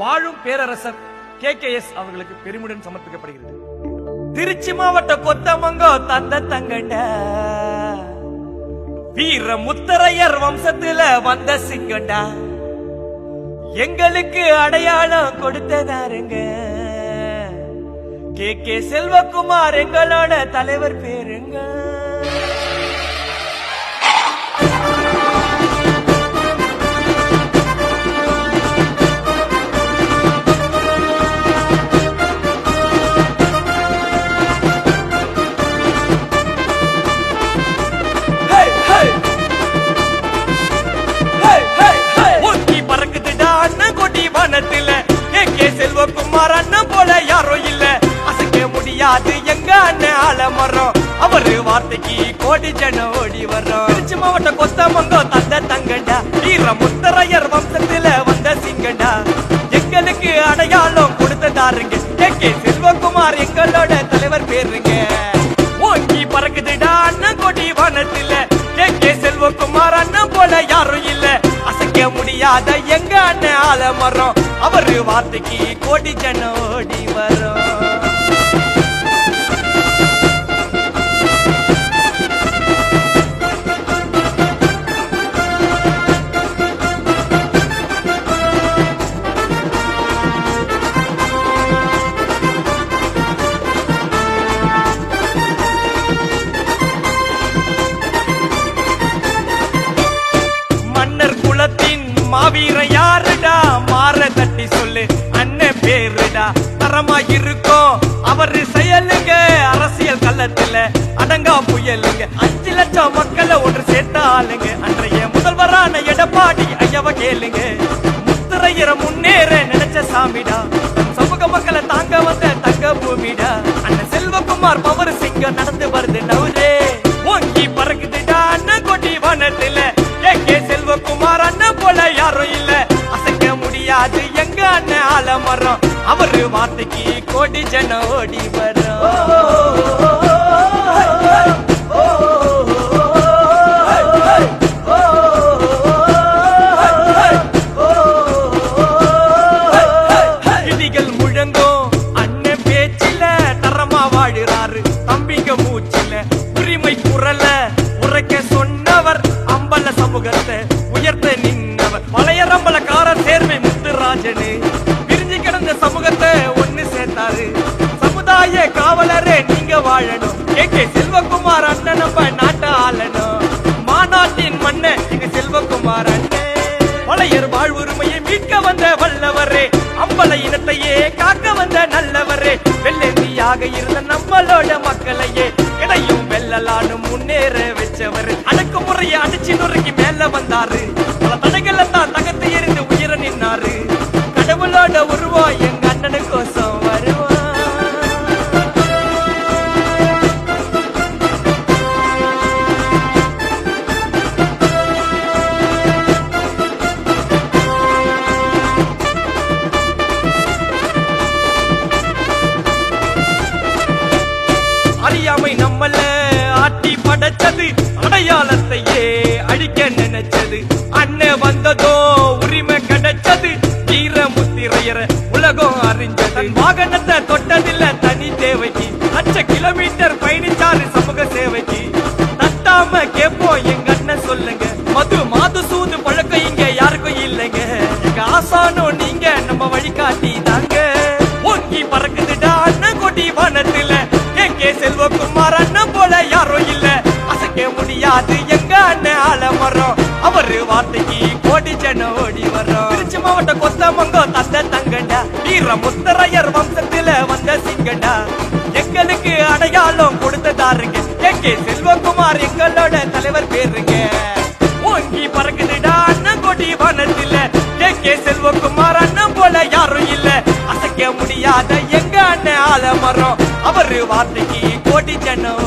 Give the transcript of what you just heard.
வாழும் பேரரசர் K K S அவர்களுக்கு பெருமிடன் சமர்ப்பிக்கப்படுகிறது. திருச்சி மாவட்ட கொத்தமங்கோ தந்த தங்கண்ட வீர முத்தரையர் வம்சத்துல வந்த சிங்கண்டா. எங்களுக்கு அடையாளம் கொடுத்ததாருங்க. கே கே செல்வகுமார் எங்களோட தலைவர் பேருங்க. எங்க அண்ணன் ஆலமரம் அவரு வார்த்தைக்கு கோடி ஜனம் ஓடி வர்றோம். திருச்சி மாவட்டம் கொத்தமங்கோ தந்த தங்கண்டா. வீர முத்தரையர் வம்சத்துல வந்த சிங்கண்டா. எங்களுக்கு அடையாளம் கொடுத்ததாருங்க கே. செல்வகுமார் எங்களோட தலைவர் பேருங்க. ஓங்கி பறக்குதுடா அண்ணன் கொடி வானத்தில. கே. செல்வகுமார் அண்ணன் போல யாரும் இல்ல. அசைக்க முடியாத எங்க அண்ணன் ஆலமரம் அவரு வார்த்தைக்கு கோடி ஜனம் ஓடி வரும் காலத்துல அடங்கா புயலுங்க. அஞ்சு லட்சம் மக்களை ஒன்று சேர்த்த ஆளுங்க. அன்றைய முதல்வரான எடப்பாடி ஐயவ கேளுங்க. முத்திரையர முன்னேற நினைச்ச சாமிடா. சமூக மக்களை தாங்க வந்த தங்க பூமிடா. அண்ணன் செல்வகுமார் பவர் சிங்க நடந்து வருது நவுரே ஓங்கி பறக்குதுடா அண்ணன் கொடி வானத்துல. கே செல்வகுமார் அண்ணன் போல யாரும் இல்ல. அசைக்க முடியாது எங்க அண்ணன் ஆலமரம். அவரு வார்த்தைக்கு கோடி ஜன ஓடி வரும் பிரிஞ்சு சமூகத்தை ஒண்ணு சேர்த்தாரு. சமுதாய காவலரே நீங்க வாழணும். கே கே செல்வகுமார் அண்ணன் நம்ம நாட்டை ஆளணும். மாநாட்டின் மண்ண எங்க செல்வகுமார் அண்ணன் பழையர் வாழ்வுரிமையை மீட்க வந்த வல்லவரே. அம்பல இனத்தையே காக்க வந்த நல்லவரே. வெள்ளந்தியாக இருந்த நம்மளோட மக்களையே. இடையும் வெள்ளலானும் முன்னேற வச்சவர். அடக்குமுறையை அடிச்சு நொறுக்கி மேல வந்தாரு. பல தடைகளை படைச்சது அடையாளத்தையே அழிக்க நினைச்சது. அண்ணன் வந்ததோ உரிமை கிடைச்சது. வீர முத்திரையர உலகம் அறிஞ்சது. வாகனத்தை தொட்டதில்ல தனி தேவைக்கு. லட்ச கிலோமீட்டர் பயணிச்சாரு சமூக சேவைக்கு. தட்டாம கேப்போம் எங்க அண்ணன் சொல்லுங்க. மது மாது சூது பழக்கம் இங்க யாருக்கும் இல்லைங்க. எங்க ஆசானோ நீங்க நம்ம வழிகாட்டி முடியாது எங்க அண்ணன் ஆலமரம் அவரு வார்த்தைக்கு கோடி ஜனம் ஓடி வர்றோம். திருச்சி மாவட்ட கொத்தமங்கோ தந்த தங்கண்டா. வீர முத்தரையர் வம்சத்துல வந்த சிங்கண்டா. எங்களுக்கு அடையாளம் கொடுத்ததாருங்க. கே செல்வகுமார் எங்களோட தலைவர் பேருங்க. ஓங்கி பறக்குதுடா அண்ணன் கொடி வானத்தில். கே செல்வகுமார் அண்ணன் போல யாரும் இல்ல. அசைக்க முடியாத எங்க அண்ணன் ஆலமரம் அவரு வார்த்தைக்கு கோடி ஜனம்